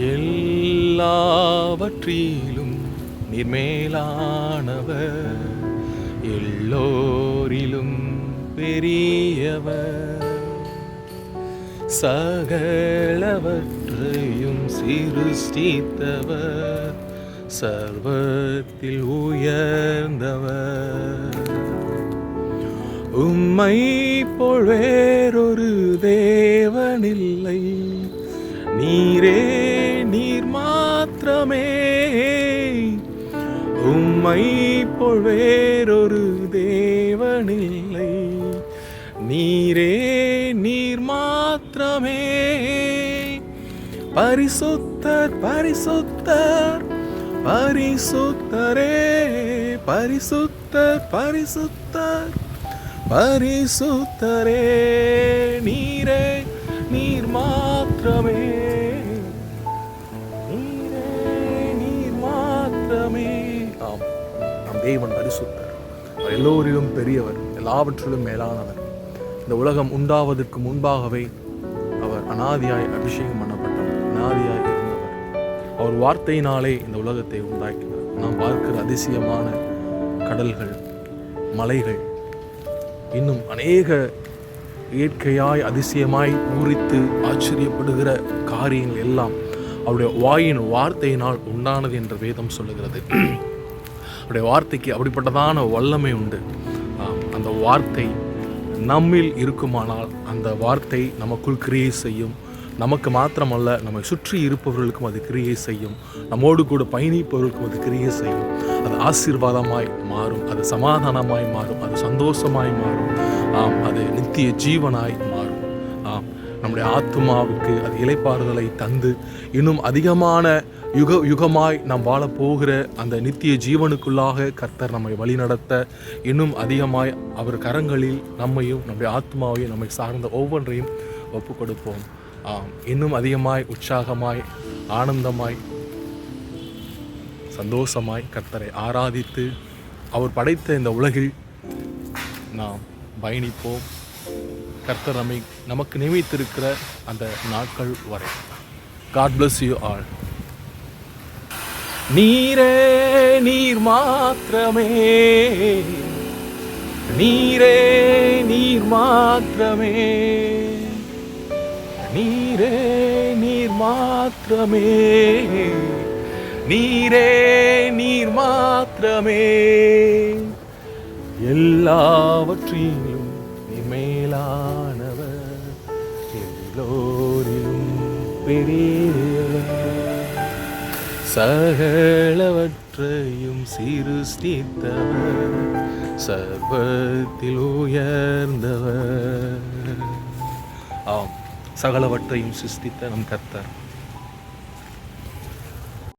எல்லாவற்றிலும் நிர்மேலானவர் எல்லோரிலும் பெரியவர். சகலவற்றையும் சிருஷ்டித்தவர் சர்வத்தில் உயர்ந்தவர். உம்மை போல் வேறொரு தேவனில்லை நீரே மாத்திரமே உம்மை போல் வேறொரு தேவனில்லை. நீரே நீர் மாத்திரமே. பரிசுத்தர் பரிசுத்தர் பரிசுத்தரே. பரிசுத்தர் பரிசுத்தர் பரிசுத்தரே. நீரே நீர் மாத்திரமே. தேவன் பரிசுத்தர். அவர் எல்லோரிலும் பெரியவர் எல்லாவற்றிலும் மேலானவர். இந்த உலகம் உண்டாவதற்கு முன்பாகவே அவர் அனாதியாய் அபிஷேகம் பண்ணப்பட்டவர் அனாதியாய் இருந்தவர். அவர் வார்த்தையினாலே இந்த உலகத்தை உண்டாக்கினார். நாம் பார்க்கிற அதிசயமான கடல்கள் மலைகள் இன்னும் அநேக இயற்கையாய் அதிசயமாய் பூரித்து ஆச்சரியப்படுகிற காரியங்கள் எல்லாம் அவருடைய வாயின் வார்த்தையினால் உண்டானது என்ற வேதம் சொல்லுகிறது. அவருடைய வார்த்தைக்கு அப்படிப்பட்டதான வல்லமை உண்டு. அந்த வார்த்தை நம்மில் இருக்குமானால் அந்த வார்த்தை நமக்குள் கிரியை செய்யும். நமக்கு மாத்திரமல்ல நம்மை சுற்றி இருப்பவர்களுக்கும் அது கிரியை செய்யும். நம்மோடு கூட பயணிப்பவர்களுக்கும் அது கிரியை செய்யும். அது ஆசீர்வாதமாய் மாறும் அது சமாதானமாய் மாறும் அது சந்தோஷமாய் மாறும். ஆம் அது நித்திய ஜீவனாய் நம்முடைய ஆத்மாவுக்கு அது இலைப்பாறுதலை தந்து இன்னும் அதிகமான யுக யுகமாய் நாம் வாழப்போகிற அந்த நித்திய ஜீவனுக்குள்ளாக கர்த்தர் நம்மை வழிநடத்த இன்னும் அதிகமாய் அவர் கரங்களில் நம்மையும் நம்முடைய ஆத்மாவையும் நம்மை சார்ந்த ஒவ்வொன்றையும் ஒப்பு கொடுப்போம் ஆம் இன்னும் அதிகமாய் உற்சாகமாய் ஆனந்தமாய் சந்தோஷமாய் கர்த்தரை ஆராதித்து அவர் படைத்த இந்த உலகில் நாம் பயணிப்போம். கர்த்தர் நம்மை நமக்கு நியமித்திருக்கிற அந்த நாட்கள் வரை. காட் பிளஸ் யூ ஆல் நீரே நீர் மாத்திரமே. நீரே நீர் மாத்திரமே. நீரே நீர் மாத்திரமே. நீரே நீர் மாத்திரமே. எல்லாவற்றிலும் மேலானவர் எல்லோரிலும் பெரியவர் சகலவற்றையும் சிருஷ்டித்தவர் சர்வத்தில் உயர்ந்தவர். ஆம் சகலவற்றையும் சிருஷ்டித்த நம் கர்த்தர்.